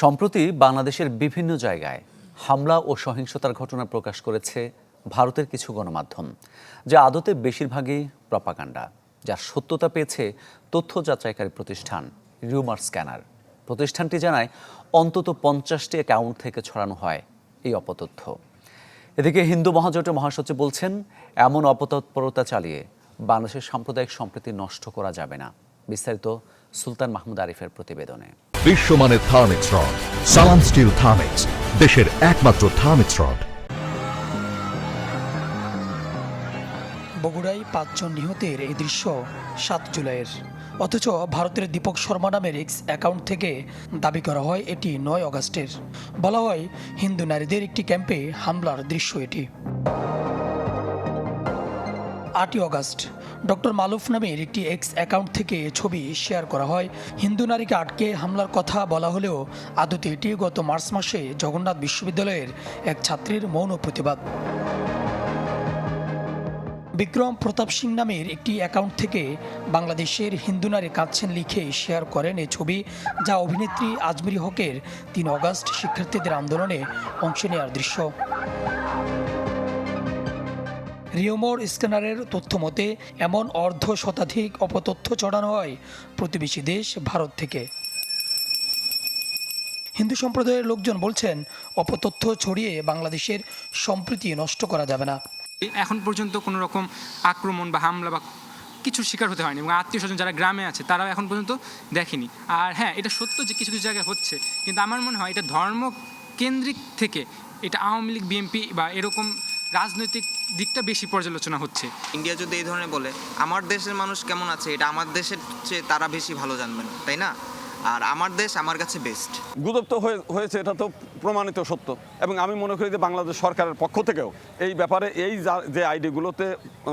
সম্প্রতি বাংলাদেশের বিভিন্ন জায়গায় হামলা ও সহিংসতার ঘটনা প্রকাশ করেছে ভারতের কিছু গণমাধ্যম, যা আদতে বেশিরভাগই প্রপাগান্ডা, যার সত্যতা পেয়েছে তথ্য যাচাইকারী প্রতিষ্ঠান রিউমার স্ক্যানার প্রতিষ্ঠানটি জানায়, অন্তত পঞ্চাশটি অ্যাকাউন্ট থেকে ছড়ানো হয় এই অপতথ্য। এদিকে হিন্দু মহাজোটের মহাসচিব বলছেন, এমন অপতৎপরতা চালিয়ে বাংলাদেশের সাম্প্রদায়িক সম্প্রীতি নষ্ট করা যাবে না। বিস্তারিত সুলতান মাহমুদ আরিফের প্রতিবেদনে। বিশ্বমানের Thermex rod, Salam steel Thermex, দেশের একমাত্র থার্মিক্স রড। বগুড়ায় পাঁচজন নিহতের এই দৃশ্য সাত জুলাইয়ের। অথচ ভারতের দীপক শর্মা নামের এক্স অ্যাকাউন্ট থেকে দাবি করা হয় এটি নয় অগাস্টের। বলা হয় হিন্দু নারীদের একটি ক্যাম্পে হামলার দৃশ্য এটি। আটই অগাস্ট। ডক্টর মালুফ নামের একটি এক্স অ্যাকাউন্ট থেকে ছবি শেয়ার করা হয়। হিন্দু নারীকে আটকে হামলার কথা বলা হলেও আদতে এটি গত মার্চ মাসে জগন্নাথ বিশ্ববিদ্যালয়ের এক ছাত্রীর মৌন প্রতিবাদ। বিক্রম প্রতাপ সিং নামের একটি অ্যাকাউন্ট থেকে বাংলাদেশের হিন্দু নারী কাঁদছেন লিখে শেয়ার করেন এই ছবি, যা অভিনেত্রী আজমিরি হকের তিন অগাস্ট শিক্ষার্থীদের আন্দোলনে অংশ নেওয়ার দৃশ্য। রিওমোর স্ক্যানারের তথ্য মতে, এমন অর্ধ শতাধিক অপতথ্য চড়ানো হয় প্রতিবেশী দেশ ভারত থেকে। হিন্দু সম্প্রদায়ের লোকজন বলছেন, অপতথ্য ছড়িয়ে বাংলাদেশের সম্প্রীতি নষ্ট করা যাবে না। এখন পর্যন্ত কোনো রকম আক্রমণ বা হামলা বা কিছুর শিকার হতে হয়নি এবং আত্মীয় স্বজন যারা গ্রামে আছে, তারাও এখন পর্যন্ত দেখেনি। আর হ্যাঁ এটা সত্য যে কিছু কিছু জায়গায় হচ্ছে, কিন্তু আমার মনে হয় এটা ধর্ম কেন্দ্রিক থেকে এটা আওয়ামী লীগ, বিএনপি বা এরকম রাজনৈতিক দিকটা বেশি পর্যালোচনা হচ্ছে। ইন্ডিয়া যদি এই ধরনের বলে আমার দেশের মানুষ কেমন আছে? এটা আমার দেশের চেয়ে তারা বেশি ভালো জানবেন তাই না? আর আমার দেশ আমার কাছে বেস্ট গুজব তো হয়ে- হয়েছে এটা তো প্রমাণিত সত্য। এবং আমি মনে করি যে বাংলাদেশ সরকারের পক্ষ থেকেও এই ব্যাপারে এই যা- যে আইডিগুলোতে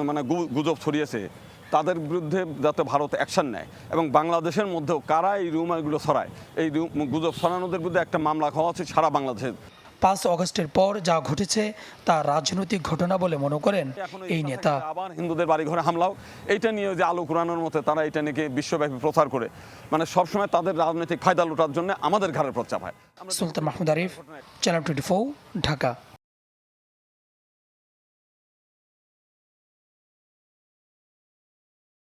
মানে গু- গুজব ছড়িয়েছে তাদের বিরুদ্ধে যাতে ভারত অ্যাকশন নেয়। এবং বাংলাদেশের মধ্যেও কারা এই রুমারগুলো ছড়ায় এই গুজব ছড়ানোদের বিরুদ্ধে একটা মামলা হওয়া উচিত সারা বাংলাদেশের পাঁচ অগস্টের পর যা ঘটেছে তা রাজনৈতিক ঘটনা বলে মনে করেন এই নেতা। আবার হিন্দুদের বাড়ি ঘরে হামলাও। এইটা নিয়ে যে আলো কুরানোর মতে তারা এটা নিয়ে বিশ্বব্যাপী প্রচার করে। মানে সবসময় তাদের রাজনৈতিক ফায়দা লোটার জন্য আমাদের ঘরের প্রচার হয় সুলতান মাহমুদ আরিফ চ্যানেল টোয়েন্টি ঢাকা।